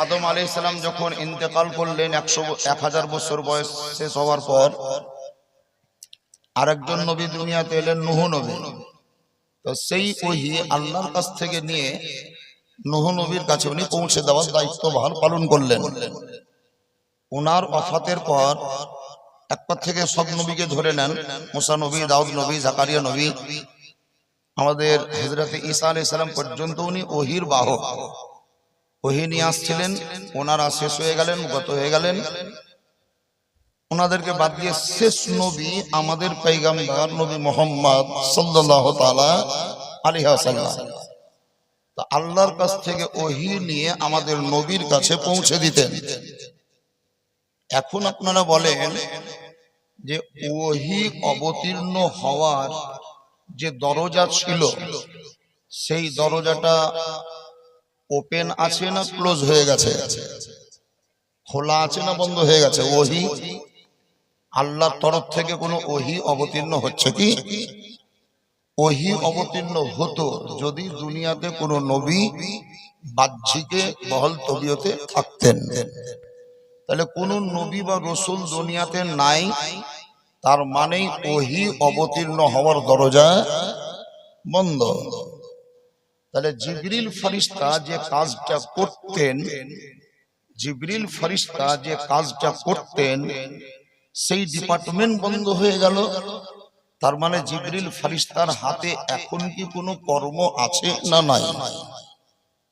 আদম আলী ইসলাম যখন ইন্তেকাল করলেন একশো, এক হাজার বছর বয়স শেষ হওয়ার পর, আরেকজন নবী দুনিয়াতে এলেন, নুহ নবী। তো সেই ওহি আল্লাহর কাছ থেকে নিয়ে নুহ নবীর কাছে উনি পৌঁছে দেওয়ার দায়িত্ব ভার পালন করলেন। ওনার অফাতের পর একবার থেকে সব নবীকে ধরে নেন, মুসা নবী, দাউদ নবী, জাকারিয়া নবী। আমাদের হজরতে ঈসা আলাইহিস সালাম পর্যন্ত উনি ওহির বাহক। ওহি নিয়ে আসছিলেন, ওনারা শেষ হয়ে গেলেন গত হয়ে গেলেন। ওনাদেরকে বাদ দিয়ে শেষ নবী আমাদের পেগাম্বার নবী মোহাম্মদ সাল্লাহ তালা আলিহাসাল্লাম তা আল্লাহর কাছ থেকে ওহি নিয়ে আমাদের নবীর কাছে পৌঁছে দিতেন। এখন আপনারা বলেন যে ওহি অবতীর্ণ হওয়ার যে দরজা ছিল, সেই দরজাটা ওপেন আছে না ক্লোজ হয়ে গেছে। খোলা আছে না বন্ধ হয়ে গেছে? ওহি? আল্লাহর তরফ থেকে কোনো ওহি অবতীর্ণ হচ্ছে কি? ওহি অবতীর্ণ হতো যদি দুনিয়াতে কোনো নবী বাহ্যিকে বহল তবিয়তে থাকতেন। তাহলে কোন নবী বা রসুল দুনিয়াতে নাই তার মানেই ওহি অবতীর্ণ হওয়ার দরজা বন্ধ। তাহলে জিবরিল ফরিস্তা যে কাজটা করতেন, জিবরিল ফরিস্তা যে কাজটা করতেন, সেই ডিপার্টমেন্ট বন্ধ হয়ে গেল। তার মানে জিবরিল ফরিস্তার হাতে এখন কি কোনো কর্ম আছে না নাই?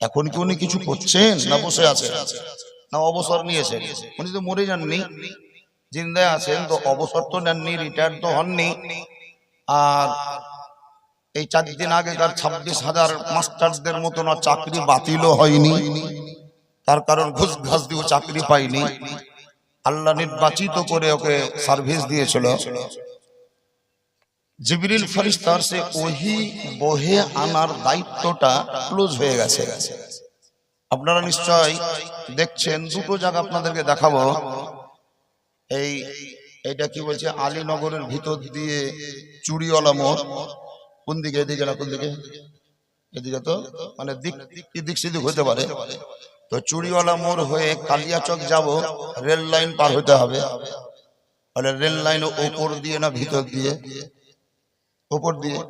এখন কি উনি কিছু করছেন না বসে আছেন? না অবসর নিয়েছেন? উনি তো মরে যাননি। জিন্দায় আছেন, তো অবসর তো নেননি রিটায়ার তো হননি। আর এই চার দিন আগেকার ছাব্বিশ হাজার মাস্টারদের মতন আর চাকরি বাতিলও হয়নি, তার কারণ ঘুষ ঘাস দিয়েও চাকরি পাইনি আল্লাহ নির্বাচিত করে ওকে সার্ভিস দিয়েছিল। জিবরিল ফরিস্তার সে ওহি বহে আনার দায়িত্বটা ক্লোজ হয়ে গেছে। আপনারা নিশ্চয় দেখছেন, দুটো জায়গা আপনাদেরকে দেখাবো। এই এটা কি বলছে? আলীনগরের ভিতর দিয়ে চুরিওয়ালা মোড়। কোন দিকে, এদিকে না কোন দিকে? এদিকে তো মানে দিক দিক সেদিক হতে পারে। তো চুরিওয়ালা মোড় হয়ে কালিয়াচক যাব, রেল লাইন পার হতে হবে। তাহলে রেল লাইন ওপর দিয়ে না ভিতর দিয়ে? ওপর দিয়ে।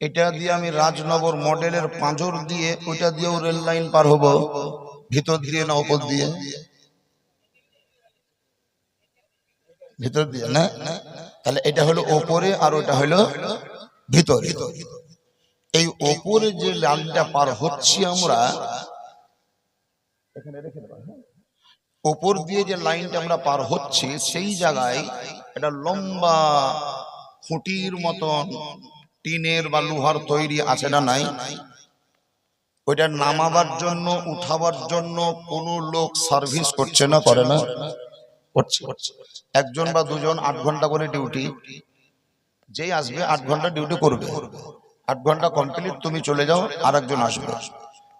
এটা দিয়ে আমি রাজনগর মডেলের পাঁজর দিয়ে ওইটা দিয়েও রেল লাইন পার হব। ভিতর দিয়ে না ওপর দিয়ে? ভিতর দিয়ে না? তাহলে এটা হলো ওপরে আর ওটা হলো ভিতরে। এই ওপরে যে লাইনটা পার হচ্ছি আমরা ওপর দিয়ে যে লাইনটা আমরা পার হচ্ছি, সেই জায়গায় এটা লম্বা খুঁটির মতন টিনের বা লোহার তৈরি আছে না নাই? ওইটা নামাবার জন্য, উঠাবার জন্য কোন লোক সার্ভিস করছে না, করে না? করছে। একজন বা দুজন আট ঘণ্টা করে ডিউটি যেই আসবে আট ঘণ্টা ডিউটি করবে। আট ঘণ্টা কমপ্লিট তুমি চলে যাও আর একজন আসবে।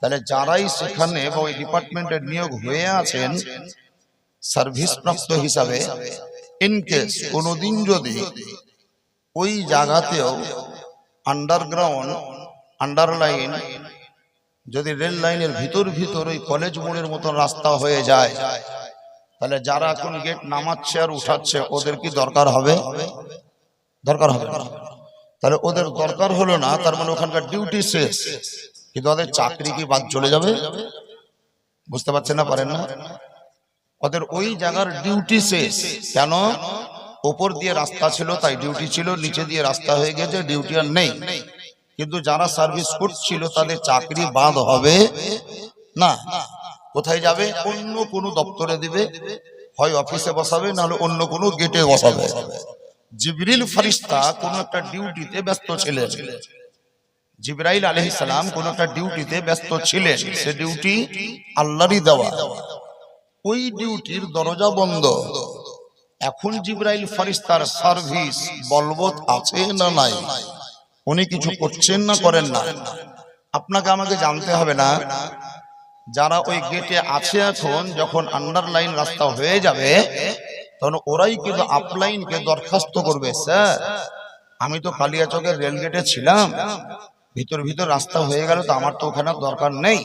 তাহলে যারাই সেখানে বা ওই ডিপার্টমেন্টের নিয়োগ হয়ে আছেন সার্ভিস প্রাপ্ত হিসাবে ইনকেস কোনোদিন যদি ওই জায়গাতেও আন্ডারগ্রাউন্ড আন্ডারলাইন যদি রেল লাইনের ভিতর ভিতর ওই কলেজ মোড়ের মতন রাস্তা হয়ে যায়, তাহলে যারা এখন গেট নামাচ্ছে আর উঠাচ্ছে, ওদের কি দরকার হবে? দরকার হবে তাহলে ওদের দরকার হলো না, তার মানে ওখানকার ডিউটি শেষ। কিন্তু ওদের চাকরি কি বাদ চলে যাবে? বুঝতে পারছেন না, পারেন না? ওদের ওই জায়গার ডিউটি শেষ। কেন? ওপর দিয়ে রাস্তা ছিল, তাই ডিউটি ছিল, নিচে দিয়ে রাস্তা হয়ে গেছে ডিউটি আর নেই। কিন্তু যারা সার্ভিস করছিল, তাদের চাকরি বাদ হবে না। কোথায় যাবে? অন্য কোনো দপ্তরে দিবে। হয় অফিসে বসাবে, নাহলে অন্য কোনো গেটে বসাবে। জিবরিল ফরিস্তা কোন একটা ডিউটিতে ব্যস্ত ছিলেন। জিবরাইল আলহিস সালাম কোন একটা ডিউটিতে ব্যস্ত ছিলেন। সে ডিউটি আল্লাহরই দেওয়া। ওই ডিউটির দরজা বন্ধ। এখন জিব্রাইল ফারিস্তার সার্ভিস বলবৎ আছে না নাই? উনি কিছু করছেন না করেন না আপনাকে আমাকে জানতে হবে না? যারা ওই গেটে আছে এখন যখন আন্ডারলাইন রাস্তা হয়ে যাবে তখন ওরাই কিন্তু আপলাইনকে দরখাস্ত করবে, স্যার। আমি তো কালিয়াচকের রেল গেটে ছিলাম। ভিতর ভিতর রাস্তা হয়ে গেল, তো আমার তো ওখানে দরকার নেই।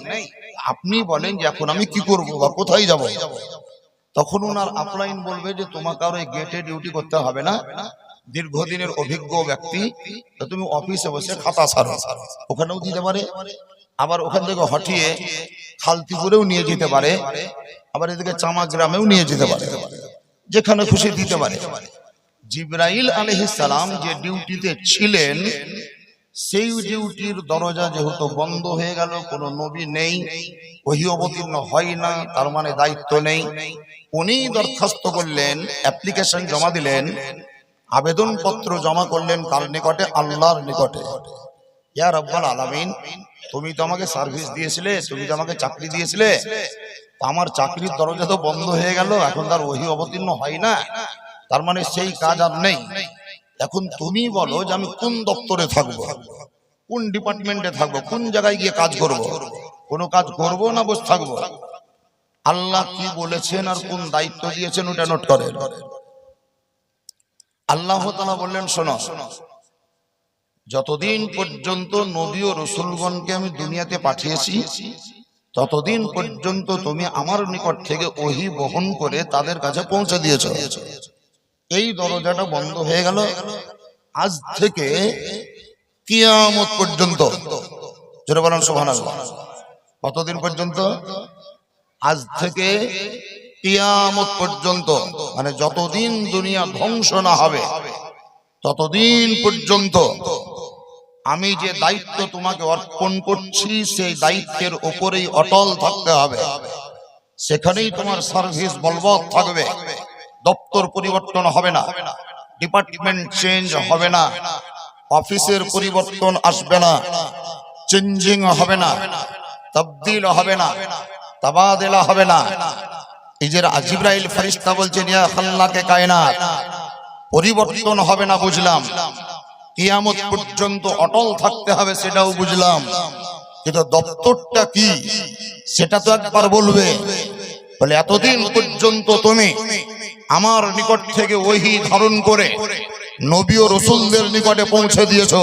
আপনি বলেন যে এখন আমি কি করব বা কোথায় যাব? তখন ওনার আপলাইন বলবে যে তোমাকে আর ওই গেটে ডিউটি করতে হবে না। দীর্ঘদিনের অভিজ্ঞ ব্যক্তি তুমি অফিসে বসে খাতা ছাড়ো ওখানেও দিতে পারে। আবার ওখান থেকে হটিয়ে খালতিপুরেও নিয়ে যেতে পারে। আবার এদিকে চামা গ্রামেও নিয়ে যেতে পারে। যেখানে খুশি দিতে পারে। জিব্রাইল আলহিস সালাম যে ডিউটিতে ছিলেন সেই ডিউটির দরজা যেহেতু বন্ধ হয়ে গেল কোনো নবী নেই ওহি অবতীর্ণ হয় না তার মানে দায়িত্ব নেই। উনি দরখাস্ত করলেন অ্যাপ্লিকেশন জমা দিলেন আবেদনপত্র জমা করলেন কার নিকটে? আল্লাহর নিকটে। ইয়া রব্বাল আলামিন তুমি তো আমাকে সার্ভিস দিয়েছিলে তুমি তো আমাকে চাকরি দিয়েছিলে আমার চাকরির দরজা তো বন্ধ হয়ে গেল, এখন তার ওহি অবতীর্ণ হয় না। তার মানে সেই কাজ আর নেই। এখন তুমি বলো যে আমি কোন দপ্তরে থাকব? কোন ডিপার্টমেন্টে থাকব? কোন জায়গায় গিয়ে কাজ করব? কোনো কাজ করব না বসে থাকব? আল্লাহ কি বলেছেন আর কোন দায়িত্ব দিয়েছেন ওটা নোট করে আল্লাহ তাআলা বললেন, শোনো, যতদিন পর্যন্ত নবী ও রসুলগণকে আমি দুনিয়াতে পাঠিয়েছি ততদিন পর্যন্ত তুমি আমার নিকট থেকে ওহি বহন করে তাদের কাছে পৌঁছে দিয়েছ। এই দরজাটা বন্ধ হয়ে গেল। আজ থেকে কিয়ামত পর্যন্ত। কতদিন পর্যন্ত? আজ থেকে কিয়ামত পর্যন্ত। মানে যতদিন দুনিয়া ধ্বংস না হবে, ততদিন পর্যন্ত। আমি যে দায়িত্ব তোমাকে অর্পণ করছি, সেই দায়িত্বের উপরেই অটল থাকতে হবে। সেখানেই তোমার সার্ভিস বলবৎ থাকবে। দপ্তর পরিবর্তন হবে না। ডিপার্টমেন্ট চেঞ্জ হবে না। অফিসের পরিবর্তন আসবে না। চেঞ্জিং হবে না। তবদিল হবে না। তাবাদেলা হবে না। এই যে আজিব্রাইল ফরিস্তা বলছেন, ইয়া খাল্লাকে কায়নাত। পরিবর্তন হবে না, বুঝলাম। কিয়ামত পর্যন্ত অটল থাকতে হবে সেটাও বুঝলাম। কিন্তু দপ্তরটা কি? সেটা তো একবার বলবে। বলে, এতদিন পর্যন্ত তুমি আমার নিকট থেকে ওহি ধারণ করে নবী ও রসুলদের নিকটে পৌঁছে দিয়েছ।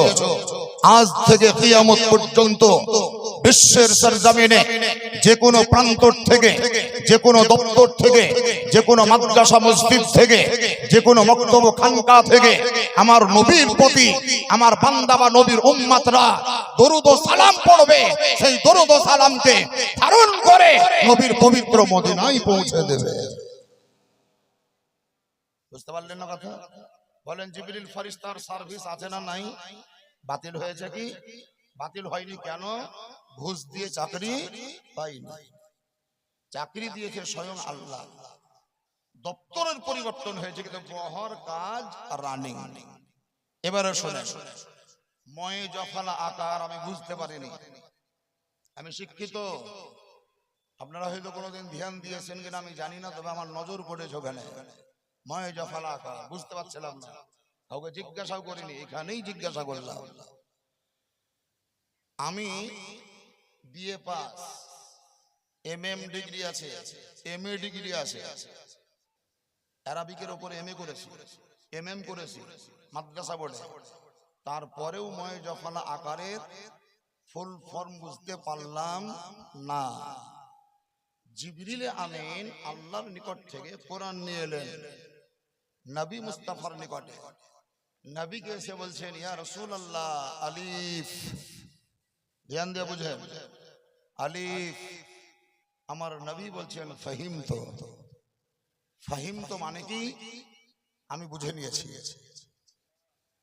আজ থেকে কিয়ামত পর্যন্ত বিশ্বের সরজমিনে যে কোনো প্রান্ত থেকে যে কোনো দপ্তর থেকে যে কোনো মাদ্রাসা মসজিদ থেকে যে কোনো মক্তব্য খানকা থেকে, আমার নবীর প্রতি, আমার বান্দা বা নবীর উম্মাতরা দরুদ সালাম পড়বে। সেই দরুদ সালামকে ধারণ করে নবীর পবিত্র মদিনায় পৌঁছে দেবে। বুঝতে পারলেন না কথা? বলেন, জিবরিল ফরিস্তার সার্ভিস আছে না নাই? বাতিল হয়েছে কি? বাতিল হয়নি কেন? ঘুষ দিয়ে চাকরি পাইনি। চাকরি দিয়েছে স্বয়ং আল্লাহ। দপ্তরের পরিবর্তন হয়েছে কিন্তু বহর কাজ রানিং এবারে শোনেন। ময় জফালা আকার আমি বুঝতে পারিনি। আমি শিক্ষিত। আপনারা হয়তো কোনোদিন ধ্যান দিয়েছেন কিনা আমি জানি না তবে আমার নজর পড়েছে ওখানে। ময়ে জফালা আকার বুঝতে পারছিলাম না। কাউকে জিজ্ঞাসাও করিনি এখানেই জিজ্ঞাসা করলাম। আমি BA pass M M degree আছে এম এ ডিগ্রি আছে। অ্যারাবিকের ওপরে এম এ করেছি এম এম করেছি, মাদ্রাসা বোর্ডে। তারপরেও ময় যখন আকারের ফুল ফর্ম বুঝতে পারলাম, না। জিবরিলে আমিন আল্লাহর নিকট থেকে কোরআন নিয়ে এলেন, নবী মুস্তাফার নিকটে। নবীকে এসে বলছেন, ইয়া রসুল আল্লাহ আলিফ। ধ্যান দিয়ে বুঝেন। আলিফ, আমার নবী বলছেন ফাহিম তো। ফাহিম তো মানে কি? আমি বুঝে নিয়েছি।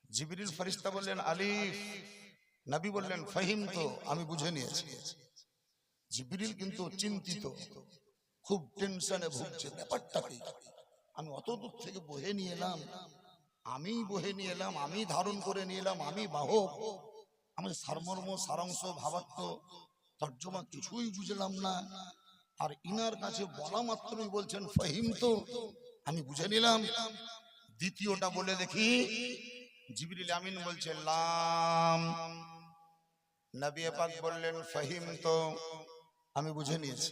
জিবরিল ফরিস্তা বললেন, আলিফ, নবী বললেন, ফাহিম তো, আমি বুঝে নিয়েছি। জিবিরিল কিন্তু চিন্তিত, খুব টেনশনে ভুগছে, ব্যাপারটা কি? আমি অত দূর থেকে বহে নিয়ে এলাম, আমি বহে নিয়ে এলাম, আমি ধারণ করে নিয়ে এলাম, আমি বাহক। আমি সারমর্ম, সারাংশ ভাবার্থ তর্জমা কিছুই বুঝলাম না আর ইনার কাছে বলা মাত্রই বলছেন ফহিম তো আমি বুঝে নিলাম দ্বিতীয়টা বলে দেখি জিবরিল আমিন বলছে লাম নবী পাক বললেন ফহিম তো আমি বুঝে নিয়েছি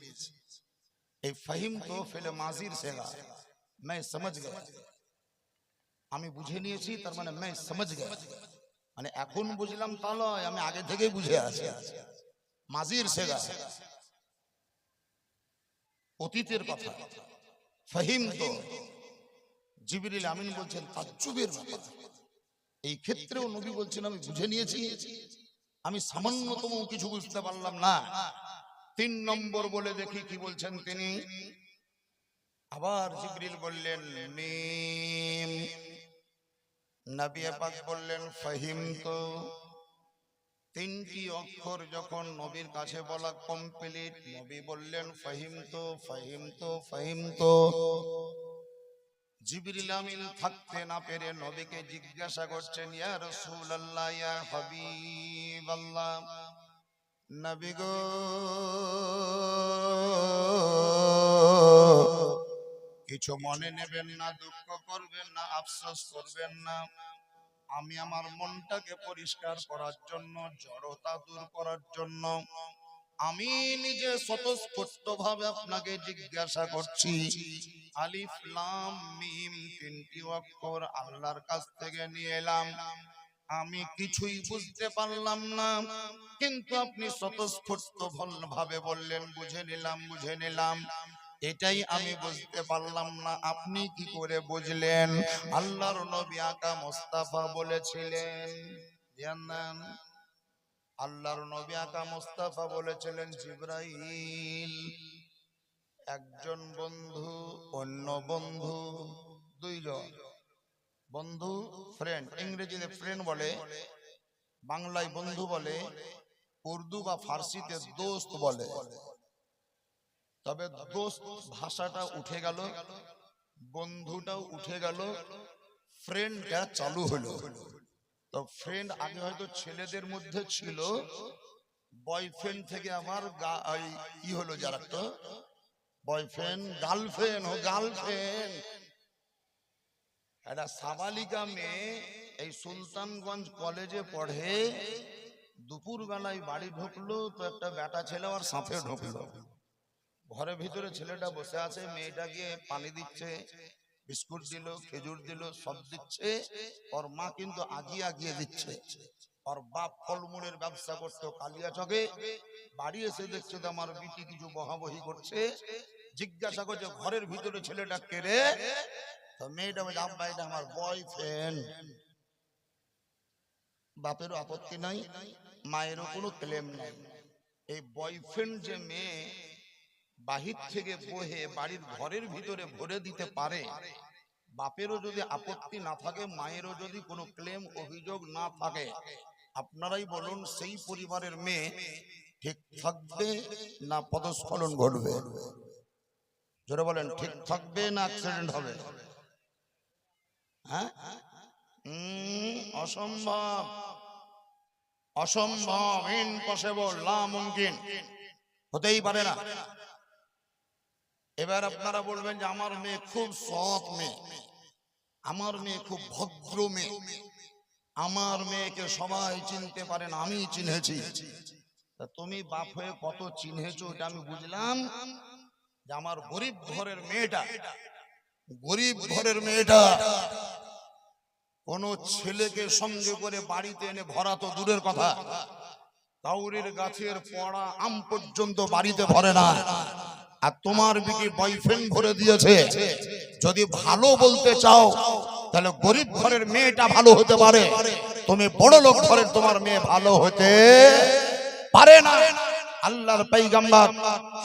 এই ফহিম তো ফেলে মাজির সেগা मैं समझ गया আমি বুঝে নিয়েছি তার মানে मैं समझ गया মানে এখন বুঝলাম তা নয় আমি আগে থেকেই বুঝে আছি মাজির সেগা। অতীতের কথা। ফাহিম তো জিবরিল আমিন বলছেন, তাজ্জুবের ব্যাপার। এই ক্ষেত্রেও নবী বলছেন, আমি বুঝে নিয়েছি, আমি সামান্যতম কিছু বুঝতে পারলাম না। তিন নম্বর বলে দেখি কি বলছেন তিনি। আবার জিবরিল বললেন মিম নবী পাক বললেন, ফাহিম তো তিনটি অক্ষর যখন নবীর কাছে বলা কমপ্লিট নবী বললেন ফাহিম তো ফাহিম তো ফাহিম তো থাকতে না পেরে নবীকে জিজ্ঞাসা করছেন নবী গো, কিছু মনে নেবেন না, দুঃখ করবেন না, আফসোস করবেন না। আমি আমার মনটাকে পরিষ্কার করার জন্য, জড়তা দূর করার জন্য আমি নিজে স্বতঃস্ফূর্ত ভাবে আপনাকে জিজ্ঞাসা করছি। আলিফ, লাম, মিম তিনটি অক্ষর আল্লাহর কাছ থেকে নিয়ে এলাম। আমি কিছুই বুঝতে পারলাম না, কিন্তু আপনি স্বতঃস্ফূর্ত ভাবে বললেন, বুঝে নিলাম বুঝে নিলাম। এটাই আমি বুঝতে পারলাম না। আপনি কি করে বুঝলেন? আল্লাহর নবী আকা মোস্তাফা বলেছিলেন। আল্লাহর নবী আকা মোস্তাফা বলেছিলেন জিব্রাইল। একজন বন্ধু অন্য বন্ধু দুইজন। বন্ধু ফ্রেন্ড ইংরেজিতে ফ্রেন্ড বলে বাংলায় বন্ধু বলে উর্দু বা ফার্সিতে দোস্ত বলে। তবে দোস্ত, ভাষাটা উঠে গেল, বন্ধুটাও উঠে গেল ফ্রেন্ডটা চালু হলো। তো ফ্রেন্ড আগে হয়তো ছেলেদের মধ্যে ছিল বয়ফ্রেন্ড থেকে আমার কি হলো যারা তো বয়ফ্রেন্ড গার্লফ্রেন্ড ও গার্লফ্রেন্ড একটা সাবালিকা মেয়ে এই সুলতানগঞ্জ কলেজে পড়ে দুপুর বেলায় বাড়ি ঢুকলো, তো একটা বেটা ছেলে আর সাথে ঢুকলো। ঘরের ভিতরে ছেলেটা বসে আছে, মেয়েটা গিয়ে পানি দিচ্ছে, বিস্কুট দিল, খেজুর দিল, সব দিচ্ছে। ওর মা কিন্তু আগিয়ে আগিয়ে দিচ্ছে। ওর বাপ ফলমূলের ব্যবসা করতো কালিয়াচকে। বাড়ি এসে দেখছে তো আমার বিটি কিছু বহাবহি করছে। জিজ্ঞাসা করছে, ঘরের ভিতরে ছেলেটা কেড়ে তো মেয়েটা বলছে, আব্বা, এটা আমার বয়ফ্রেন্ড বাপেরও আপত্তি নাই, মায়েরও কোনো ক্লেম নাই। এই বয়ফ্রেন্ড যে মেয়ে বাহির থেকে বহে বাড়ির ঘরের ভিতরে ভরে দিতে পারে। বাপেরও যদি আপত্তি না থাকে, মায়েরও যদি কোনো ক্লেম, অভিযোগ না থাকে, আপনারাই বলুন সেই পরিবারের মেয়ে ঠিক থাকবে না পদস্খলন ঘটবে? জোরে বলেন, ঠিক থাকবে না অ্যাক্সিডেন্ট হবে? হ্যাঁ? অসম্ভব। অসম্ভব ইম্পসিবল না মুমকিন হতেই পারে না। এবার আপনারা বলবেন যে আমার মেয়ে খুব সৎ মেয়ে। আমার মেয়ে খুব ভদ্র মেয়ে। আমার মেয়েকে সবাই চিনতে পারেন, আমি চিনেছি। তা তুমি বাপ হয়ে কত চিনেছো এটা আমি বুঝলাম যে আমার গরিব ঘরের মেয়েটা, গরিব ঘরের মেয়েটা কোন ছেলেকে সঙ্গে করে বাড়িতে এনে ভরা তো দূরের কথা। কাউরির গাছের পড়া আম পর্যন্ত বাড়িতে ভরে না। আর তোমার বিকি বয়ফ্রেন্ড ভরে দিয়েছে। যদি ভালো বলতে চাও, তাহলে গরিব ঘরের মেয়েটা ভালো হতে পারে। তুমি বড় লোক ঘরের তোমার মেয়ে ভালো হতে পারে না। আল্লাহর পৈগম্বর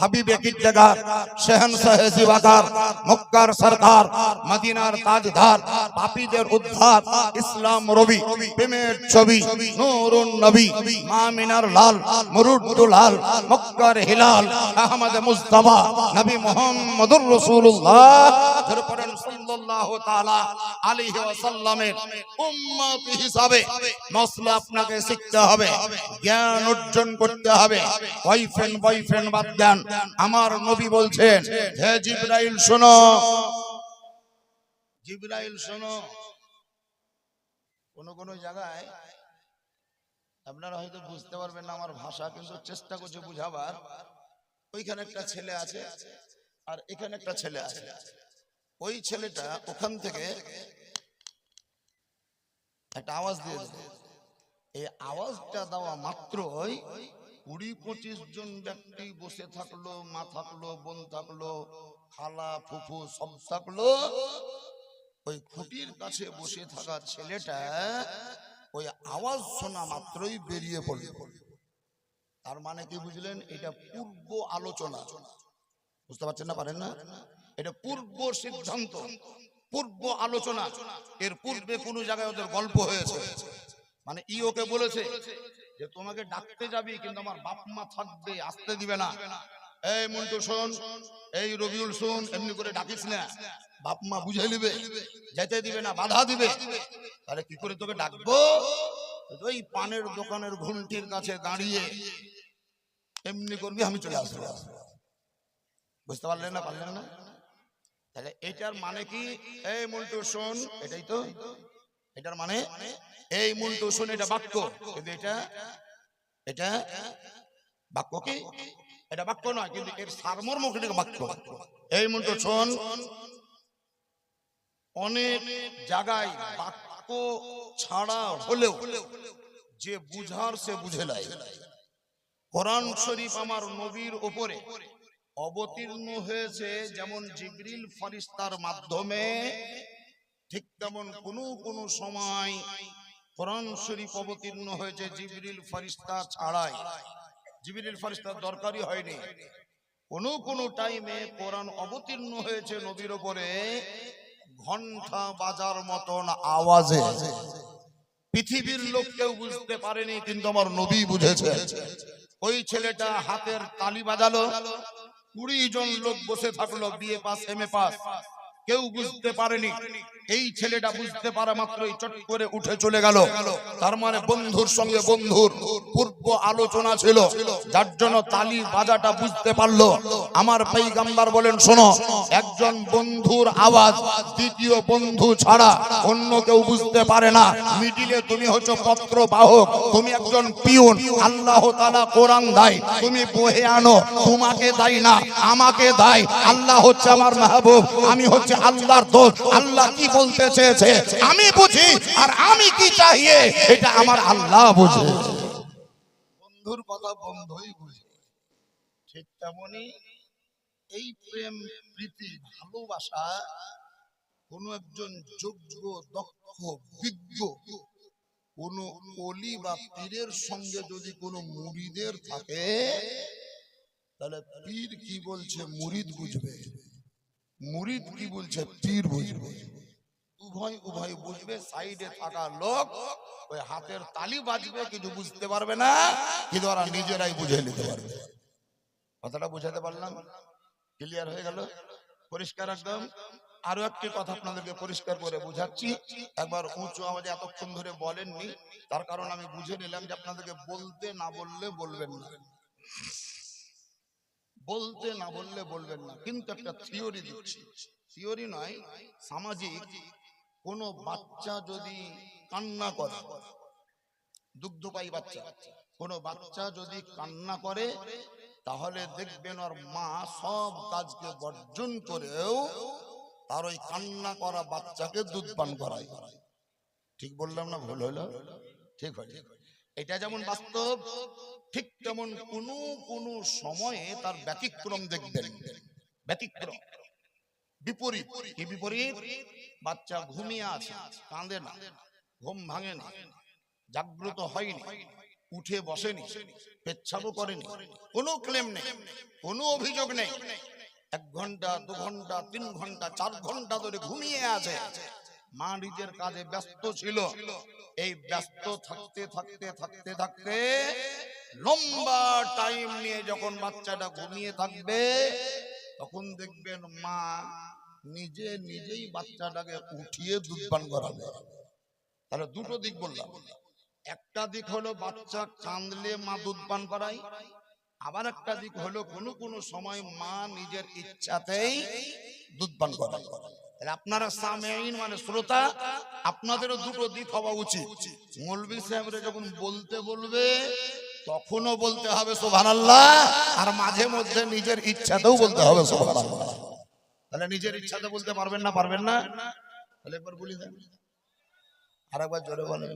হাবিবে কিদ্দাগার শেহনশাহ জিবাদার মক্কার সরকার মদিনার তাজদার, পাপীদের উদ্ধার, ইসলাম রবি, প্রেমের ছবি, নূরুন নবী মামিনার লাল মুরুদ্দুল লাল, মক্কার হিলাল, আহমদ মুস্তাফা নবী মুহাম্মদুর রাসূলুল্লাহ। পড়েন সাল্লাল্লাহু তাআলা। আলাইহি ওয়াসাল্লামের উম্মত হিসাবে মসলা আপনাকে শিখতে হবে, জ্ঞান অর্জন করতে হবে। বয়ফ্রেন্ড বয়ফ্রেন্ড বাদ দেন। আমার নবী বলছেন, হে জিব্রাইল শোনো। জিব্রাইল শোনো। কোন কোন জায়গায় আপনারা হয়তো বুঝতে পারবেন না, আমার ভাষা, কিন্তু চেষ্টা করছে বুঝাবার। ওইখানে একটা ছেলে আছে, আর এখানে একটা ছেলে আছে। ওই ছেলেটা ওখান থেকে একটা আওয়াজ দিয়ে দিল। এই আওয়াজটা দেওয়া মাত্রই কুড়ি পঁচিশ জন ব্যক্তি বসে থাকল, মা থাকল, বোন থাকল, খালা, ফুফু সব থাকল। ওই খুঁটির কাছে বসে থাকা ছেলেটা ওই আওয়াজ শোনা মাত্রই বেরিয়ে পড়ল। তার মানে কি বুঝলেন? এটা পূর্ব আলোচনা। বুঝতে পারছেন না? পারেন না? এটা পূর্ব সিদ্ধান্ত, পূর্ব আলোচনা। এর পূর্বে কোন জায়গায় ওদের গল্প হয়েছে। মানে ই ওকে বলেছে যে, তোমাকে ডাকতে যাবি, কিন্তু আমার বাপ মা থাকবে, আসতে দিবে না। এই মন্টু, শোন, এই রবিউল শোন, এমনি করে ডাকিস না। বাপ মা বুঝে নিবে যেতে দিবে না, বাধা দিবে। তাহলে কি করে তোকে ডাকবো? ওই পানের দোকানের ঘুমটির কাছে দাঁড়িয়ে এমনি করবি, আমি চলে আসব। বুঝতে পারলেন না পারলেন না? তাহলে এটার মানে কি? এই মন্টু শোন। এটাই তো। এটার মানে? এই মন্টু শোন এটা বাক্য। কিন্তু এটা এটা বাক্য কি? এটা বাক্য নয় কিন্তু এর সারমর্ম কিন্তু বাক্য। এই মন্টু শোন। অনেক জায়গায় বাক্য ছাড়া হলেও যে বুঝার সে বুঝে নাই। কোরআন শরীফ আমার নবীর ওপরে অবতীর্ণ হয়েছে যেমন জিবরিল ফরিস্তার মাধ্যমে, ঠিক তেমন কোন কোন সময় কোরআন শরীফ অবতীর্ণ হয়েছে জিবরিল ফরিস্তা ছাড়াই। জিবরিল ফরিস্তার দরকারই হয়নি। কোন কোন টাইমে কোরআন অবতীর্ণ হয়েছে নবীর ওপরে ঘণ্টা বাজার মতন আওয়াজে। পৃথিবীর লোক কেউ বুঝতে পারেনি, কিন্তু আমার নবী বুঝেছে। ওই ছেলেটা হাতের তালি বাজালো কুড়ি জন লোক বসে থাকল বিয়ে পাস এম এ পাস। কেউ বুঝতে পারেনি। এই ছেলেটা বুঝতে পারা মাত্রই চট করে উঠে চলে গেল। তার মানে বন্ধুর সঙ্গে বন্ধুর পূর্ব আলোচনা ছিল। যার জন্য তালি বাজাটা বুঝতে পারল। আমার পেইগাম্বার বলেন, শোনো, একজন বন্ধুর আওয়াজ দ্বিতীয় বন্ধু ছাড়া অন্য কেউ বুঝতে পারে না। মিডিলে তুমি হচ্ছে পত্র বাহক তুমি একজন পিউন। আল্লাহ তালা কোরআন দেয়, তুমি বহে আনো, তোমাকে দেয় না, আমাকে দেয়। আল্লাহ হচ্ছে আমার মাহবুব, আমি হচ্ছে আল্লাহর দোষ, আল্লাহ কি বলতে চেয়েছে? আমি বুঝি, আর আমি কি চাইয়ে এটা আমার আল্লাহ বুঝে। বন্ধুর কথা বন্ধুই বুঝে। ঠিক তেমনি এই প্রেম, প্রীতি, ভালোবাসা কোন একজন যোগ্য, দক্ষ, বিজ্ঞ, কোন অলি বা পীরের সঙ্গে যদি কোনো মুরিদের থাকে, তাহলে পীর কি বলছে? মুরিদ বুঝবে। মুরিদ কি বলছে? পীর বুঝবে। উভয় উভয় বুঝবে, সাইডে থাকা লোক ওই হাতের তালি বাজবে কিছু বুঝতে পারবে না, কিন্তু ওরা নিজেরাই বুঝে নিতে পারবে। কথাটা বুঝাতে পারলাম? ক্লিয়ার হয়ে গেল? পরিষ্কার একদম? আরও একটি কথা আপনাদেরকে পরিষ্কার করে বুঝাচ্ছি। একবার উঁচু আওয়াজে এতক্ষণ ধরে বলেননি, তার কারণ আমি বুঝে নিলাম যে আপনাদেরকে বলতে না বললে বলবেন না। বলতে না বললে বলবেন না। কিন্তু একটা থিওরি দিচ্ছি। থিওরি নয় সামাজিক কোন বাচ্চা যদি কান্না করে দুগ্ধপায়ী বাচ্চা কোন বাচ্চা যদি কান্না করে তাহলে দেখবেন ওর মা সব কাজকে বর্জন করেও তার ওই কান্না করা বাচ্চাকে দুধ পান করায়। ঠিক বললাম না ভুল হলো? ঠিক হয় এটা যেমন বাস্তব ঠিক তেমন কোন কোন সময়ে তার ব্যতিক্রম দেখবেন। ব্যতিক্রম। বিপরীত। কি বিপরীত? বাচ্চা ঘুমিয়ে আছে, কাঁদে না, ঘুম ভাঙে না, জাগ্রত হয়নি, উঠে বসেনি পেচ্ছাবও করেনি, কোনো ক্লেম নেই, কোনো অভিযোগ নেই। এক ঘণ্টা, দু ঘণ্টা, তিন ঘণ্টা, চার ঘণ্টা ধরে ঘুমিয়ে আছে। মা নিজের কাজে ব্যস্ত ছিল। এই ব্যস্ত থাকতে থাকতে থাকতে থাকতে লম্বা টাইম নিয়ে যখন বাচ্চাটা ঘুমিয়ে থাকবে, তখন দেখবেন মা নিজে নিজেই বাচ্চাটাকে উঠিয়ে দুধ পান করাবে। তাহলে দুটো দিক বললাম। একটা দিক হলো বাচ্চা কাঁদলে মা দুধ পান করায়, আবার একটা দিক হলো কোনো কোনো সময় মা নিজের ইচ্ছাতেই দুধ পান করায় আপনারা সামেইন মানে শ্রোতা, আপনাদেরও দুটো দিক হওয়া উচিত। মৌলবী সাহেবরা যখন বলতে বলবে তখনও বলতে হবে সোভান আর মাঝে মধ্যে নিজের ইচ্ছাতেও বলতে হবে সোভান তাহলে নিজের ইচ্ছাতে বলতে পারবেন না পারবেন না? তাহলে একবার বলি দেন। আর একবার জোরে বলেন।